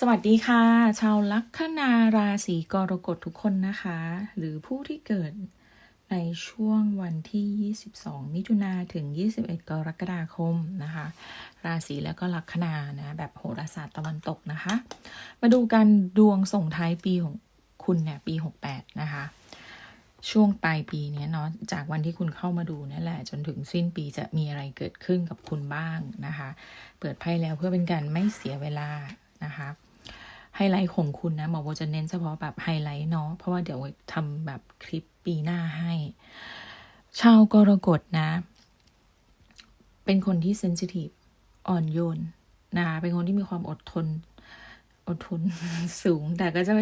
สวัสดีค่ะ ชาวลัคนาราศีกรกฎทุกคนนะคะ หรือผู้ที่เกิดในช่วงวันที่ 22 มิถุนาถึง 21 กรกฎาคมนะคะ ราศีแล้วก็ลัคนานะแบบโหราศาสตร์ตะวันตกนะคะ มาดูกันดวงส่งท้ายปีของคุณเนี่ยปี 68 นะคะ ช่วงปลายปีเนี้ยเนาะจากวันที่คุณเข้ามาดูนั่นแหละ จนถึงสิ้นปีจะมีอะไรเกิดขึ้นกับคุณบ้างนะคะ เปิดไพ่แล้วเพื่อเป็นการไม่เสียเวลานะคะ ไฮไลท์ของคุณนะหมอโบจะเน้นเฉพาะแบบไฮไลท์เนาะเพราะว่าเดี๋ยวทำแบบคลิปปีหน้าให้ ชาวกรกฎนะ เป็นคนที่เซนซิทีฟอ่อนโยนนะคะเป็นคนที่มีความอดทน อดทนสูง แต่ก็จะ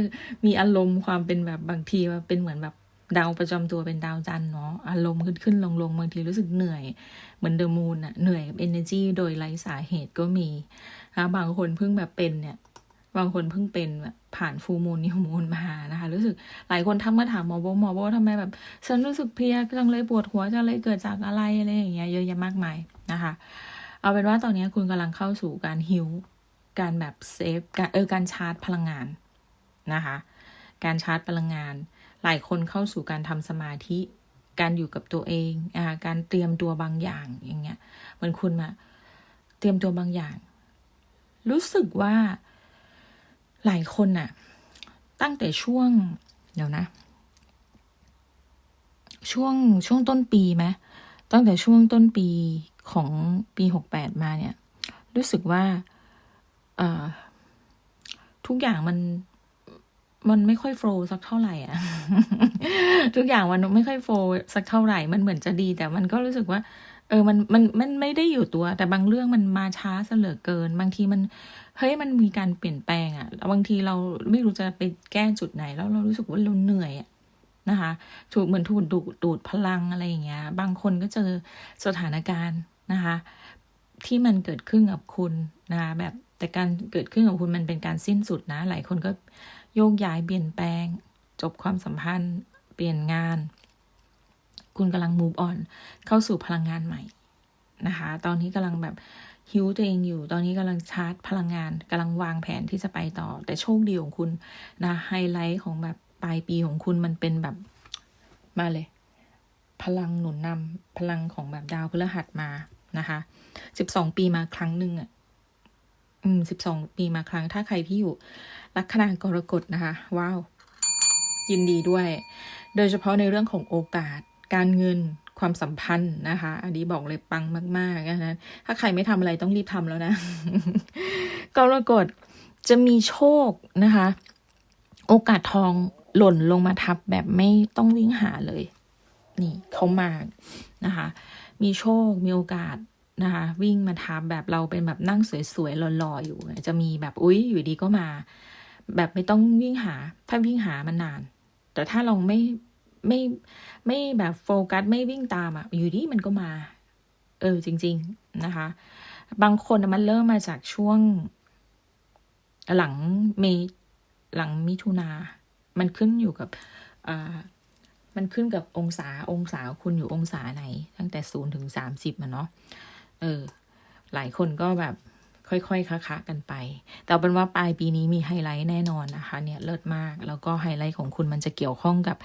มีอารมณ์ความเป็นแบบบางทีเป็นเหมือนแบบดาวประจำตัวเป็นดาวจันเนาะอารมณ์ขึ้นขึ้นลงลงบางทีรู้สึกเหนื่อย เหมือนเดอะมูนอะเหนื่อยกับ energy โดยไร้สาเหตุก็มีนะบางคนเพิ่งแบบเป็นเนี่ย บางคนเพิ่งเป็นแบบผ่านฟูมูลนิวมูลมานะคะ รู้สึกหลายคนทักมาถามหมอโบหมอโบทำไมแบบฉันรู้สึกเพลียจังเลยปวดหัวจังเลยเกิดจากอะไรอะไรอย่างเงี้ยเยอะแยะมากมายนะคะ เอาเป็นว่าตอนนี้คุณกำลังเข้าสู่การฮิวการแบบเซฟการเออการชาร์จพลังงานนะคะ การชาร์จพลังงาน หลายคนเข้าสู่การทำสมาธิการอยู่กับตัวเองนะคะการเตรียมตัวบางอย่างอย่างเงี้ยเหมือนคุณมาเตรียมตัวบางอย่าง รู้สึกว่า หลายคนน่ะ ตั้งแต่ช่วง เดี๋ยวนะ ช่วงช่วงต้นปีไหมตั้งแต่ช่วงต้นปีของปีหกแปดมาเนี่ย รู้สึกว่าทุกอย่างมันมันไม่ค่อยโฟล์สักเท่าไหร่อะ ทุกอย่างมันไม่ค่อยโฟล์สักเท่าไหร่ มันเหมือนจะดี แต่มันก็รู้สึกว่า เออ มัน มัน มันไม่ได้อยู่ตัว แต่บางเรื่องมันมาช้าเสลือเกิน บางทีมัน เฮ้ยมันมีการเปลี่ยนแปลงอะบางทีเราไม่รู้จะไปแก้จุดไหน แล้วเรารู้สึกว่าเราเหนื่อยอะนะคะถูกเหมือนถูกดูดดูดพลังอะไรอย่างเงี้ย บางคนก็เจอสถานการณ์นะคะ ที่มันเกิดขึ้นกับคุณนะคะแบบแต่การเกิดขึ้นกับคุณมันเป็นการสิ้นสุดนะ หลายคนก็โยกย้ายเปลี่ยนแปลง จบความสัมพันธ์ เปลี่ยนงาน คุณกำลัง move on เข้าสู่พลังงานใหม่นะคะ ตอนนี้กำลังแบบ ฮิวตัวเองอยู่ ตอนนี้กำลังชาร์จพลังงานกำลังวางแผนที่จะไปต่อ แต่โชคดีของคุณนะไฮไลท์ของแบบปลายปีของคุณมันเป็นแบบมาเลย พลังหนุนนำพลังของแบบดาวพฤหัสมานะคะสิบสองปีมาครั้งหนึ่งอะอืมสิบสองปีมาครั้งถ้าใครที่อยู่ลัคนากรกฎนะคะ ว้าว ยินดีด้วย โดยเฉพาะในเรื่องของโอกาสการเงิน ความสัมพันธ์นะคะ อันนี้บอกเลยปังมากๆนะถ้าใครไม่ทำอะไรต้องรีบทำแล้วนะกรกฎจะมีโชคนะคะ โอกาสทองหล่นลงมาทับแบบไม่ต้องวิ่งหาเลย นี่เขามานะคะ มีโชคมีโอกาสนะคะ วิ่งมาทับแบบเราเป็นแบบนั่งสวยๆหล่อๆอยู่ จะมีแบบอุ๊ยอยู่ดีก็มา แบบไม่ต้องวิ่งหา ถ้าวิ่งหามันนาน แต่ถ้าเราไม่ ไม่ไม่แบบโฟกัสไม่วิ่งตามอะ่ะ อยู่ดีมันก็มา เออจริง ๆนะคะ บางคนมันเริ่มมาจากช่วง หลังเมหลังมิถุนา มันขึ้นอยู่กับอ่ามันขึ้นกับองศาองศาคุณอยู่องศาไหน ตั้งแต่ศูนย์ถึงสามสิบมันเนาะเออ หลายคนก็แบบค่อยๆค้าๆกันไป แต่เป็นว่าปลายปีนี้มีไฮไลท์แน่นอนนะคะ เนี่ยเลิศมาก แล้วก็ไฮไลท์ของคุณมันจะเกี่ยวข้องกับ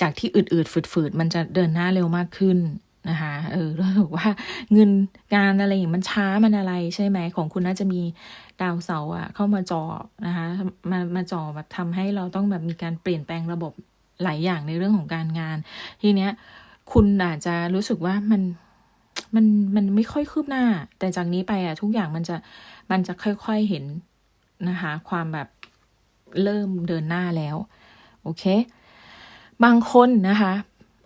จากที่อืดๆฝืดๆ มันจะเดินหน้าเร็วมากขึ้นนะคะเออรู้สึกว่าเงินงานอะไรอย่างมันช้ามันอะไรใช่ไหมของคุณน่าจะมีดาวเสาร์อะเข้ามาจอนะคะมามาจอแบบทำให้เราต้องแบบมีการเปลี่ยนแปลงระบบหลายอย่างในเรื่องของการงาน ทีเนี้ย คุณอาจจะรู้สึกว่ามันมันมันไม่ค่อยคืบหน้า แต่จากนี้ไปอะทุกอย่างมันจะมันจะค่อยๆเห็นนะคะ ความแบบ เริ่มเดินหน้าแล้ว โอเค บางคนนะคะ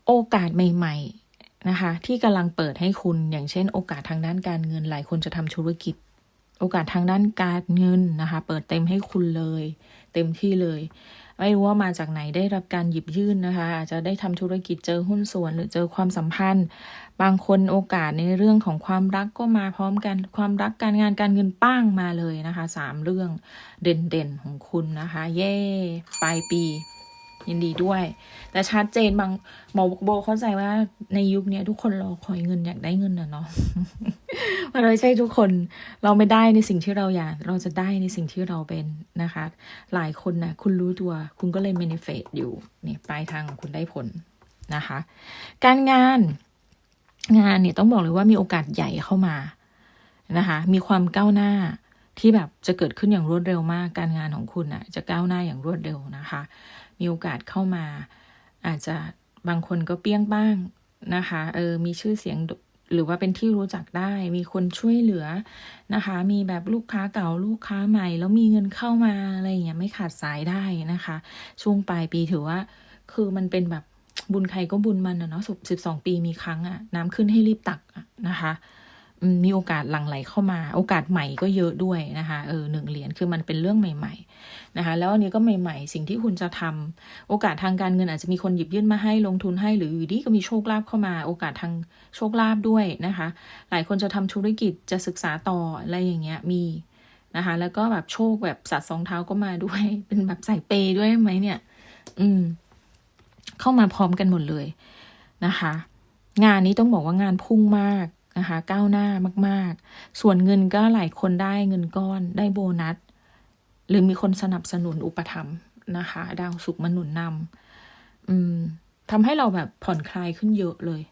โอกาสใหม่ ๆนะคะ ที่กำลังเปิดให้คุณอย่างเช่น โอกาสทางด้านการเงินหลายคนจะทำธุรกิจ โอกาสทางด้านการเงินนะคะ เปิดเต็มให้คุณเลย เต็มที่เลย ไม่รู้ว่ามาจากไหนได้รับการหยิบยื่นนะคะ อาจจะได้ทำธุรกิจเจอหุ้นส่วนหรือเจอความสัมพันธ์ บางคนโอกาสในเรื่องของความรักก็มาพร้อมกันความรักการงานการเงินป้างมาเลยนะคะสามเรื่องเด่นๆของคุณนะคะ เย่ปลายปี ยินดีด้วย แต่ชัดเจนบางหมอโบเข้าใจว่าในยุคนี้ทุกคนรอคอยเงินอยากได้เงินอะเนาะมันไม่ใช่ทุกคนเราไม่ได้ในสิ่งที่เราอยาก เราจะได้ในสิ่งที่เราเป็นนะคะ หลายคนนะคุณรู้ตัว คุณก็เลย manifest อยู่เนี่ยปลายทางของคุณได้ผลนะคะ การงานงานเนี่ยต้องบอกเลยว่ามีโอกาสใหญ่เข้ามานะคะ มีความก้าวหน้าที่แบบจะเกิดขึ้นอย่างรวดเร็วมาก การงานของคุณอะ จะก้าวหน้าอย่างรวดเร็วนะคะ มีโอกาสเข้ามา อาจจะบางคนก็เปี้ยงบ้างนะคะเออมีชื่อเสียงหรือว่าเป็นที่รู้จักได้ มีคนช่วยเหลือนะคะ มีแบบลูกค้าเก่าลูกค้าใหม่ แล้วมีเงินเข้ามาอะไรอย่างเงี้ยไม่ขาดสายได้นะคะ ช่วงปลายปีถือว่า คือมันเป็นแบบบุญใครก็บุญมันอะเนาะสิบสองปีมีครั้งอะน้ำขึ้นให้รีบตักนะคะ มีโอกาสหลั่งไหลเข้ามา โอกาสใหม่ก็เยอะด้วยนะคะเออหนึ่งเหรียญคือมันเป็นเรื่องใหม่ ๆนะคะ แล้วอันนี้ก็ใหม่ ๆ สิ่งที่คุณจะทำโอกาสทางการเงินอาจจะมีคนหยิบยื่นมาให้ลงทุนให้หรืออยู่ดีก็มีโชคลาภเข้ามา โอกาสทางโชคลาภด้วยนะคะ หลายคนจะทำธุรกิจจะศึกษาต่ออะไรอย่างเงี้ยมีนะคะ แล้วก็แบบโชคแบบสัตว์สองเท้าก็มาด้วย เป็นแบบใส่เปย์ด้วยไหมเนี่ย อืม เข้ามาพร้อมกันหมดเลยนะคะ งานนี้ต้องบอกว่างานพุ่งมาก นะคะก้าวหน้ามากๆ ส่วนเงินก็หลายคนได้เงินก้อนได้โบนัส หรือมีคนสนับสนุนอุปถัมภ์นะคะ ดาวสุขมาหนุนนำอืมทำให้เราแบบผ่อนคลายขึ้นเยอะเลย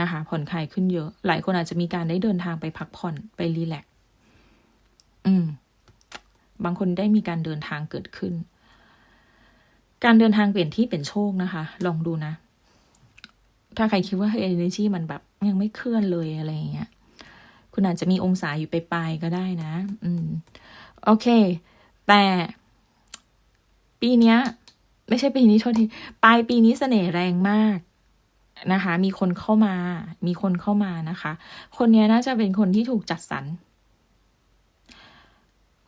นะคะ ผ่อนคลายขึ้นเยอะ หลายคนอาจจะมีการได้เดินทางไปพักผ่อนไปรีแลกซ์อืม บางคนได้มีการเดินทางเกิดขึ้น การเดินทางเปลี่ยนที่เปลี่ยนโชคนะคะ ลองดูนะ ถ้าใครคิดว่าเอเนจีมันแบบยังไม่เคลื่อนเลยอะไรอย่างเงี้ย คุณอาจจะมีองศาอยู่ไปลายๆก็ได้นะ อืม โอเค แต่ปีเนี้ย ไม่ใช่ปีนี้โทษที ปลายปีนี้เสน่ห์แรงมากนะคะ มีคนเข้ามา มีคนเข้ามานะคะ คนนี้น่าจะเป็นคนที่ถูกจัดสรร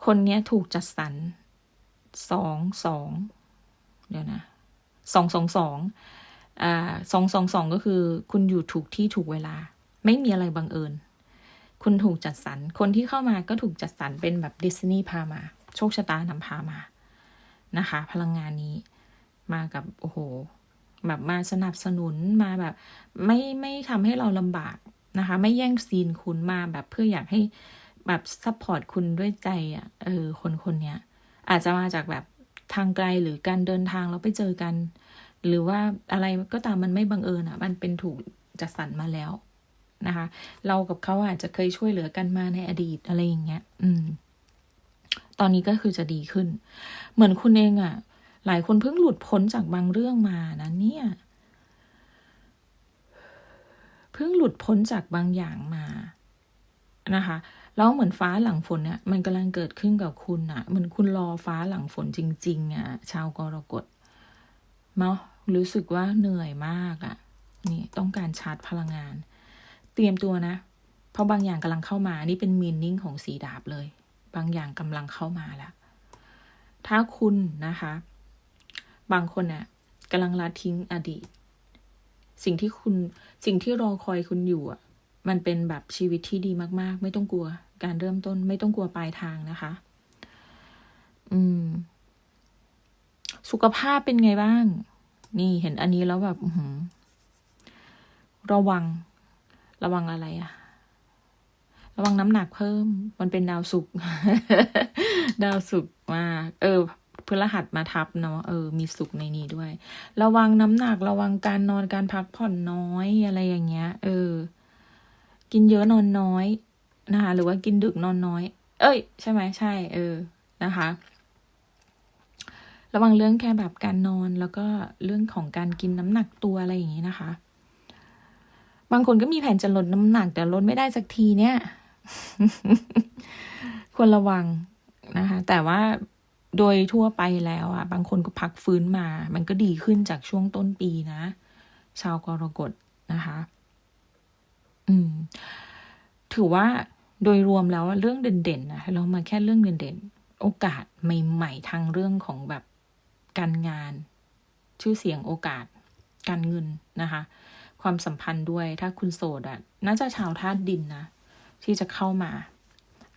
คนนี้ถูกจัดสรรสองสอง เดี๋ยวนะสองสองสอง อ่าสองสองสองก็คือ คุณอยู่ถูกที่ถูกเวลา ไม่มีอะไรบังเอิญ คุณถูกจัดสรร คนที่เข้ามาก็ถูกจัดสรรเป็นแบบดิสนีย์พามา โชคชะตานำพามา นะคะ พลังงานนี้มากับ โอ้โห แบบมาสนับสนุนมาแบบ ไม่ไม่ทำให้เราลำบากนะคะ ไม่แย่งซีนคุณมาแบบเพื่ออยากให้แบบซัพพอร์ตคุณด้วยใจอะ่ะเออคนคนเนี้ยอาจจะมาจากแบบทางไกลหรือการเดินทางแล้วไปเจอกัน หรือว่าอะไรก็ตามมันไม่บังเอิญอะ มันเป็นถูกจัดสรรมาแล้วนะคะ เรากับเขาอาจจะเคยช่วยเหลือกันมาในอดีตอะไรอย่างเงี้ย อืม ตอนนี้ก็คือจะดีขึ้น เหมือนคุณเองอะ หลายคนเพิ่งหลุดพ้นจากบางเรื่องมานะเนี่ย เพิ่งหลุดพ้นจากบางอย่างมานะคะแล้วเหมือนฟ้าหลังฝนเนี่ยมันกำลังเกิดขึ้นกับคุณอะเหมือนคุณรอฟ้าหลังฝนจริง ๆอะ ชาวกรกฎเนาะ รู้สึกว่าเหนื่อยมากอะ่ะ นี่ต้องการชาร์จพลังงาน เตรียมตัวนะ เพราะบางอย่างกำลังเข้ามา นี่เป็นมีนนิ่งของสีดาบเลย บางอย่างกำลังเข้ามาแล้วถ้าคุณนะคะ บางคนเนี่ยกำลังละทิ้งอดีต สิ่งที่คุณสิ่งที่รอคอยคุณอยู่อะ มันเป็นแบบชีวิตที่ดีมาก ๆ ไม่ต้องกลัว การเริ่มต้น ไม่ต้องกลัวปลายทางนะคะ อืม สุขภาพเป็นไงบ้าง นี่เห็นอันนี้แล้วแบบระวัง ระวังอะไรอะระวังน้ำหนักเพิ่ม มันเป็นดาวสุกดาวสุกมาเออพฤหัสมาทับเนาะเออ มีสุกในนี้ด้วย ระวังน้ำหนักระวังการนอนการพักผ่อนน้อยอะไรอย่างเงี้ย เออ กินเยอะนอนน้อยนะคะหรือว่ากินดึกนอนน้อย เอ้ย ใช่ไหมใช่ เออนะคะ ระวังเรื่องแค่แบบการนอนแล้วก็เรื่องของการกินน้ำหนักตัวอะไรอย่างนี้นะคะ บางคนก็มีแผนจะลดน้ำหนัก แต่ลดไม่ได้สักทีเนี่ย ควรระวังนะคะ แต่ว่าโดยทั่วไปแล้วอะ บางคนก็พักฟื้นมา มันก็ดีขึ้นจากช่วงต้นปีนะ ชาวกรกฎนะคะ อืม ถือว่าโดยรวมแล้วเรื่องเด่นๆนะเรามาแค่เรื่องเด่นๆ โอกาสใหม่ ๆ ทางเรื่องของแบบ การงาน ชื่อเสียงโอกาส การเงินนะคะ ความสัมพันธ์ด้วยถ้าคุณโสดอะ่ะน่าจะชาวธาตุดินนะที่จะเข้ามา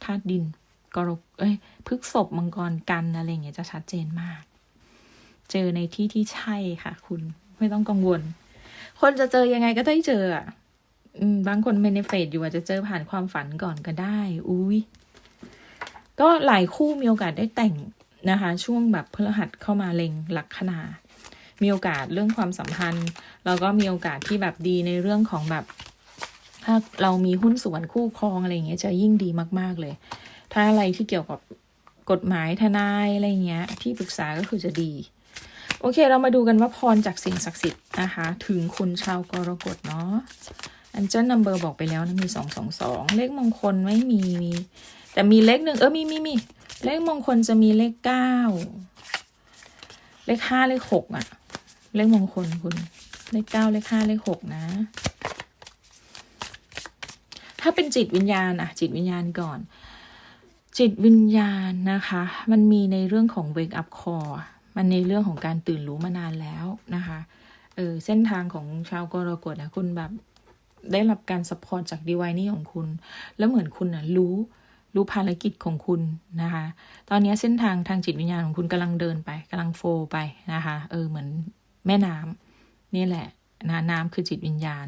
ธาตุดินกรกเอ้ยพฤกษบมังกรกันอะไรเงี้ยจะชัดเจนมาก เจอในที่ที่ใช่ค่ะ คุณไม่ต้องกังวล คนจะเจอยังไงก็ได้เจออะบางคนเมนเฟดอยู่อาจจะเจอผ่านความฝันก่อนก็ได้ อุ้ยก็หลายคู่มีโอกาสได้แต่ง นะคะ ช่วงแบบพฤหัสเข้ามาเล็งลัคนา มีโอกาสเรื่องความสัมพันธ์ แล้วก็มีโอกาสที่แบบดีในเรื่องของแบบ ถ้าเรามีหุ้นส่วนคู่ครองอะไรเงี้ยจะยิ่งดีมาก ๆเลย ถ้าอะไรที่เกี่ยวกับกฎหมายทนายอะไรเงี้ย ที่ปรึกษาก็คือจะดี โอเค เรามาดูกันว่าพรจากสิ่งศักดิ์สิทธิ์นะคะ ถึงคุณชาวกรกฎเนาะอันเจ้นนัมเบอร์บอกไปแล้วนะมีสองสองสองเลขมงคลไม่มีมี แต่มีเลขหนึ่งเออมีมีมีเลขมงคลจะมีเลขเก้าเลขห้าเลขหกอะเลขมงคลคุณ เลขเก้าเลขห้าเลขหกนะ ถ้าเป็นจิตวิญญาณอะจิตวิญญาณก่อน จิตวิญญาณนะคะ มันมีในเรื่องของ wake up call มันในเรื่องของการตื่นรู้มานานแล้วนะคะเออเส้นทางของชาวกรกฎนะคุณแบบได้รับการสปอร์ตจากดีไวนี่ของคุณ แล้วเหมือนคุณนะรู้ รู้ภารกิจของคุณนะคะ ตอนนี้เส้นทางทางจิตวิญญาณของคุณกำลังเดินไปกำลังโฟไปนะคะ เออเหมือนแม่น้ำนี่แหละนะน้ำคือจิตวิญญาณ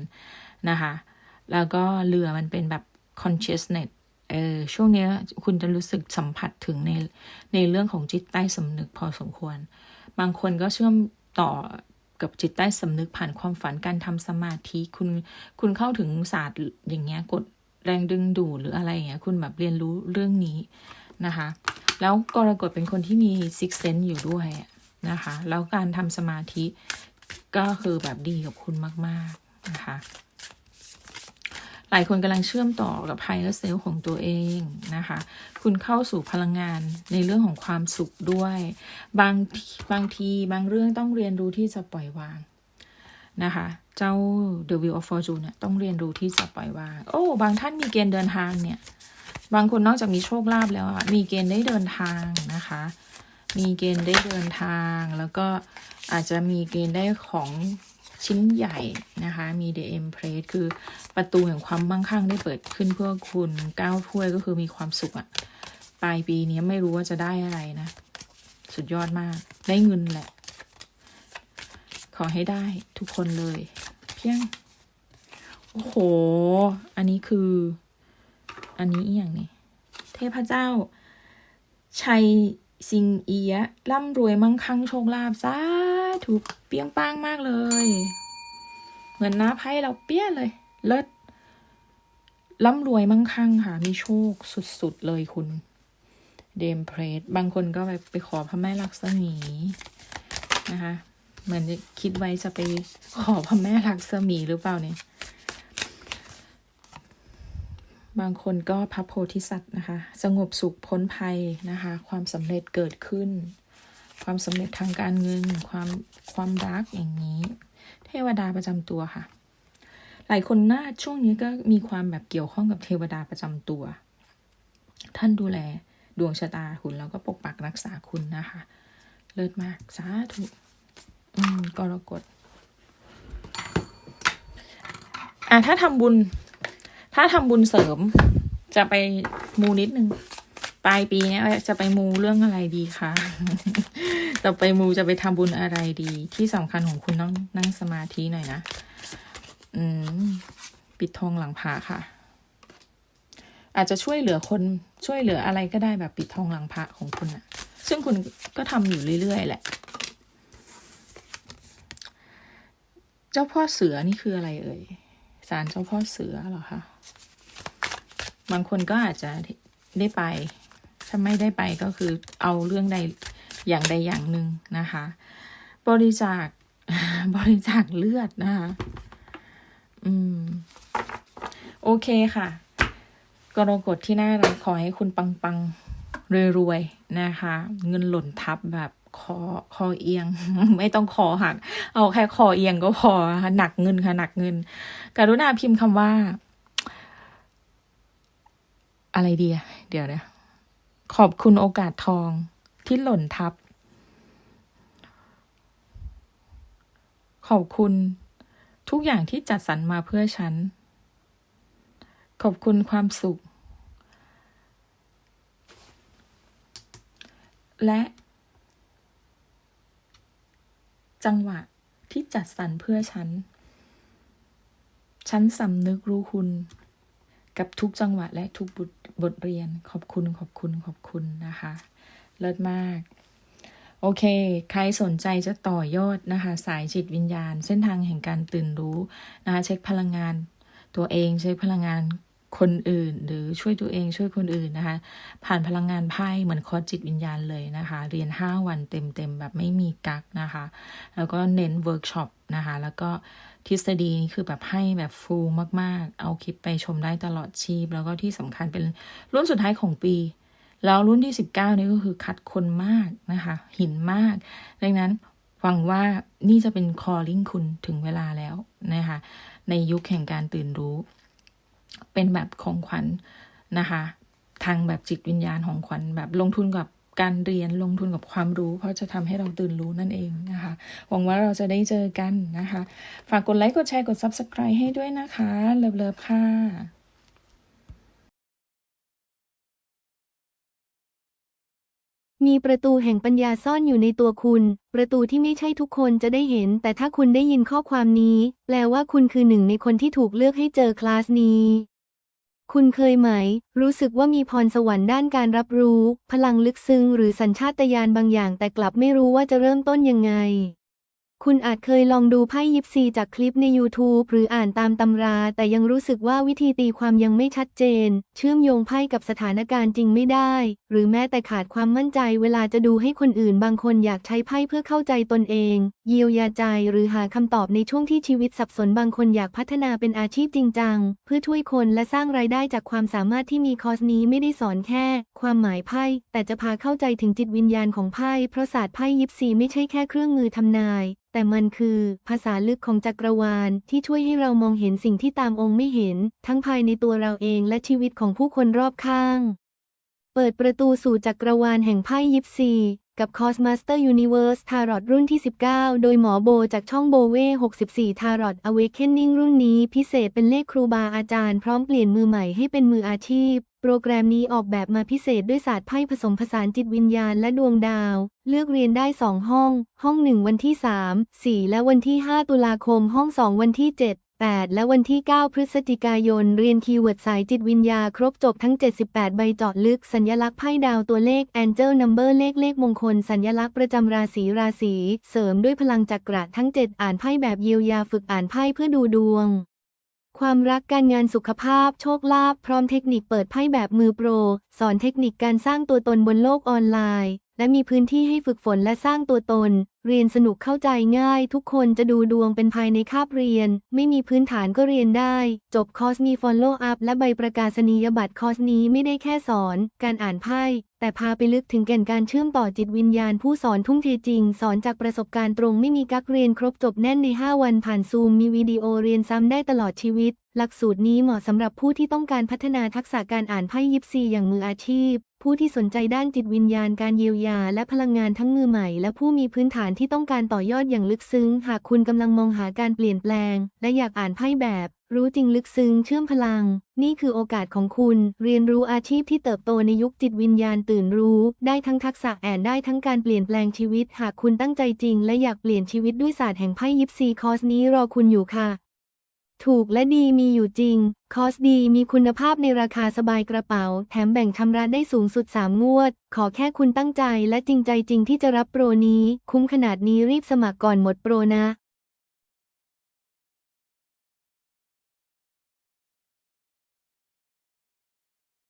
นะคะ แล้วก็เรือมันเป็นแบบ consciousness เออช่วงนี้คุณจะรู้สึกสัมผัสถึงในในเรื่องของจิตใต้สำนึกพอสมควร บางคนก็เชื่อมต่อกับจิตใต้สำนึกผ่านความฝันการทำสมาธิ คุณคุณเข้าถึงศาสตร์อย่างเงี้ยกด แรงดึงดูดหรืออะไรอย่างเงี้ยคุณแบบเรียนรู้เรื่องนี้นะคะ แล้วกรกฎเป็นคนที่มีซิกเซนต์อยู่ด้วยนะคะ แล้วการทำสมาธิก็คือแบบดีกับคุณมาก ๆ นะคะ หลายคนกำลังเชื่อมต่อกับไฮเ e อร์เซลของตัวเองนะคะ คุณเข้าสู่พลังงานในเรื่องของความสุขด้วย บางบางทีบางเรื่องต้องเรียนรู้ที่จะปล่อยวาง นะคะ เจ้า The Wheel of Fortune เนี่ยต้องเรียนรู้ที่จะปล่อยวาง โอ้ บางท่านมีเกณฑ์เดินทางเนี่ย บางคนนอกจากมีโชคลาภแล้วอะมีเกณฑ์ได้เดินทางนะคะ มีเกณฑ์ได้เดินทาง แล้วก็อาจจะมีเกณฑ์ได้ของชิ้นใหญ่นะคะ มี The Empress คือประตูแห่งความมั่งคั่งได้เปิดขึ้นเพื่อคุณก้าวถ้วยก็คือมีความสุขอะปลายปีนี้ไม่รู้ว่าจะได้อะไรนะ สุดยอดมาก ได้เงินแหละ ขอให้ได้ทุกคนเลย เพียง โอ้โห อันนี้คือ อันนี้อีกอย่างนี้เทพเจ้า ชัยซิงเอียร่ำรวยมั่งคั่งโชคลาภสาธุเปี้ยงป้างมากเลย เหมือนน้าไพ่เราเปี้ยเลย เลิศร่ำรวยมั่งคั่งค่ะ มีโชคสุดๆเลยคุณ เดมเพรสบางคนก็ไปไปขอพระแม่ลักษมีนะคะ เหมือนคิดไว้จะไปขอพระแม่ลักษมีหรือเปล่าเนี่ย บางคนก็พระโพธิสัตว์นะคะ สงบสุขพ้นภัยนะคะ ความสำเร็จเกิดขึ้น ความสำเร็จทางการเงิน ความความรักอย่างนี้ เทวดาประจำตัวค่ะ หลายคนน่าช่วงนี้ก็มีความแบบเกี่ยวข้องกับเทวดาประจำตัว ท่านดูแลดวงชะตาคุณแล้วก็ปกปักรักษาคุณนะคะ เลิศมาก สาธุ อืมกรกฎอะถ้าทำบุญ ถ้าทำบุญเสริม จะไปมูนิดนึงปลายปีเนี้ยจะไปมูเรื่องอะไรดีคะ จะไปมูจะไปทำบุญอะไรดี ที่สำคัญของคุณต้องนั่งสมาธิหน่อยนะ อืม ปิดทองหลังพระค่ะ อาจจะช่วยเหลือคนช่วยเหลืออะไรก็ได้แบบปิดทองหลังพระของคุณอะซึ่งคุณก็ทำอยู่เรื่อยๆแหละ เจ้าพ่อเสือนี่คืออะไรเอ่ยศาลเจ้าพ่อเสือเหรอคะบางคนก็อาจจะได้ไป ถ้าไม่ได้ไปก็คือเอาเรื่องใดอย่างใดอย่างหนึ่งนะคะ บริจาคบริจาคเลือดนะคะ อืม โอเคค่ะ กรกฎที่น่ารักขอให้คุณปังปังรวยๆนะคะ เงินหล่นทับแบบ คอคอเอียง ไม่ต้องคอหัก เอาแค่คอเอียงก็พอค่ะหนักเงินค่ะหนักเงิน กรุณาพิมพ์คำว่า อะไรดีเดี๋ยวนะขอบคุณโอกาสทองที่หล่นทับ ขอบคุณทุกอย่างที่จัดสรรมาเพื่อฉัน ขอบคุณความสุข และ จังหวะที่จัดสรรเพื่อฉัน ฉันสำนึกรู้คุณ กับทุกจังหวะและทุกบทบทเรียนขอบคุณขอบคุณขอบคุณนะคะ เลิศมาก โอเค ใครสนใจจะต่อยอดนะคะ สายจิตวิญญาณ เส้นทางแห่งการตื่นรู้นะคะเช็คพลังงานตัวเองเช็คพลังงาน คนอื่น หรือช่วยตัวเองช่วยคนอื่นนะคะ ผ่านพลังงานไพ่เหมือนคอร์สจิตวิญญาณเลยนะคะ เรียน 5 วันเต็มๆแบบไม่มีกักนะคะ แล้วก็เน้นเวิร์กช็อปนะคะ แล้วก็ทฤษฎีนี่คือแบบให้แบบฟูลมากๆ เอาคลิปไปชมได้ตลอดชีพ แล้วก็ที่สำคัญเป็นรุ่นสุดท้ายของปี แล้วรุ่นที่ 19 นี่ก็คือคัดคนมากนะคะ หินมาก ดังนั้นหวังว่านี่จะเป็น calling คุณถึงเวลาแล้วนะคะในยุคแห่งการตื่นรู้ เป็นแบบของขวัญนะคะ ทางแบบจิตวิญญาณของขวัญแบบลงทุนกับการเรียนลงทุนกับความรู้ เพราะจะทำให้เราตื่นรู้นั่นเองนะคะ หวังว่าเราจะได้เจอกันนะคะ ฝากกดไลค์กดแชร์กด subscribe ให้ด้วยนะคะ เลิฟๆค่ะ มีประตูแห่งปัญญาซ่อนอยู่ในตัวคุณ ประตูที่ไม่ใช่ทุกคนจะได้เห็น แต่ถ้าคุณได้ยินข้อความนี้ แปลว่าคุณคือหนึ่งในคนที่ถูกเลือกให้เจอคลาสนี้ คุณเคยไหม รู้สึกว่ามีพรสวรรค์ด้านการรับรู้ พลังลึกซึ้งหรือสัญชาตญาณบางอย่าง แต่กลับไม่รู้ว่าจะเริ่มต้นยังไง คุณอาจเคยลองดูไพ่ยิปซีจากคลิปใน YouTube หรืออ่านตามตำรา แต่ยังรู้สึกว่าวิธีตีความยังไม่ชัดเจน เชื่อมโยงไพ่กับสถานการณ์จริงไม่ได้ หรือแม้แต่ขาดความมั่นใจเวลาจะดูให้คนอื่น บางคนอยากใช้ไพ่เพื่อเข้าใจตนเอง เยียวยาใจหรือหาคำตอบในช่วงที่ชีวิตสับสนบางคนอยากพัฒนาเป็นอาชีพจริงจัง เพื่อช่วยคนและสร้างรายได้จากความสามารถที่มีคอร์สนี้ไม่ได้สอนแค่ ความหมายไพ่ แต่จะพาเข้าใจถึงจิตวิญญาณของไพ่เพราะศาสตร์ไพ่ยิปซีไม่ใช่แค่เครื่องมือทำนายแต่มันคือภาษาลึกของจักรวาลที่ช่วยให้เรามองเห็นสิ่งที่ตามองค์ไม่เห็น ทั้งภายในตัวเราเองและชีวิตของผู้คนรอบข้าง เปิดประตูสู่จักรวาลแห่งไพ่ยิปซีกับ Cosmaster Universe Tarot รุ่นที่ 19 โดยหมอโบจากช่องโบเว่64 Tarot Awakening รุ่นนี้พิเศษเป็นเลขครูบาอาจารย์พร้อมเปลี่ยนมือใหม่ให้เป็นมืออาชีพ โปรแกรมนี้ออกแบบมาพิเศษด้วยศาสตร์ไพ่ผสมผสานจิตวิญญาณและดวงดาว เลือกเรียนได้ 2 ห้อง ห้อง1วันที่ 3 4 และวันที่ 5 ตุลาคม ห้อง 2 วันที่ 7 8 และวันที่ 9 พฤศจิกายน เรียนคีย์เวิร์ดสายจิตวิญญาครบจบทั้ง 78 ใบเจาะลึก สัญลักษณ์ไพ่ดาวตัวเลข Angel Number เลขเลขมงคล สัญลักษณ์ประจำราศีราศี เสริมด้วยพลังจักระทั้ง 7 อ่านไพ่แบบเยียวยาฝึกอ่านไพ่เพื่อดูดวง ความรักการงานสุขภาพโชคลาภพร้อมเทคนิคเปิดไพ่แบบมือโปร สอนเทคนิคการสร้างตัวตนบนโลกออนไลน์ และมีพื้นที่ให้ฝึกฝนและสร้างตัวตน เรียนสนุกเข้าใจง่าย ทุกคนจะดูดวงเป็นภายในคาบเรียน ไม่มีพื้นฐานก็เรียนได้ จบคอร์สมี Follow up และใบประกาศนียบัตรคอร์สนี้ไม่ได้แค่สอน การอ่านไพ่ แต่พาไปลึกถึงแก่นการเชื่อมต่อจิตวิญญาณผู้สอนทุ่งเทจริง สอนจากประสบการณ์ตรงไม่มีกักเรียนครบจบแน่นใน 5 วันผ่านซูมมีวิดีโอเรียนซ้ำได้ตลอดชีวิต หลักสูตรนี้เหมาะสำหรับผู้ที่ต้องการพัฒนาทักษะการอ่านไพ่ยิปซีอย่างมืออาชีพ ผู้ที่สนใจด้านจิตวิญญาณการเยียวยา และพลังงานทั้งมือใหม่ และผู้มีพื้นฐานที่ต้องการต่อยอดอย่างลึกซึ้ง หากคุณกำลังมองหาการเปลี่ยนแปลง และอยากอ่านไพ่แบบ รู้จริงลึกซึ้งเชื่อมพลัง นี่คือโอกาสของคุณ เรียนรู้อาชีพที่เติบโตในยุคจิตวิญญาณตื่นรู้ ได้ทั้งทักษะแอนได้ทั้งการเปลี่ยนแปลงชีวิต หากคุณตั้งใจจริง และอยากเปลี่ยนชีวิตด้วยศาสตร์แห่งไพ่ยิปซีคอร์สนี้รอคุณอยู่ค่ะ ถูกและดีมีอยู่จริง คอร์สดีมีคุณภาพในราคาสบายกระเป๋า แถมแบ่งชำระได้สูงสุด 3 งวด ขอแค่คุณตั้งใจและจริงใจจริงที่จะรับโปรนี้ คุ้มขนาดนี้รีบสมัครก่อนหมดโปรนะ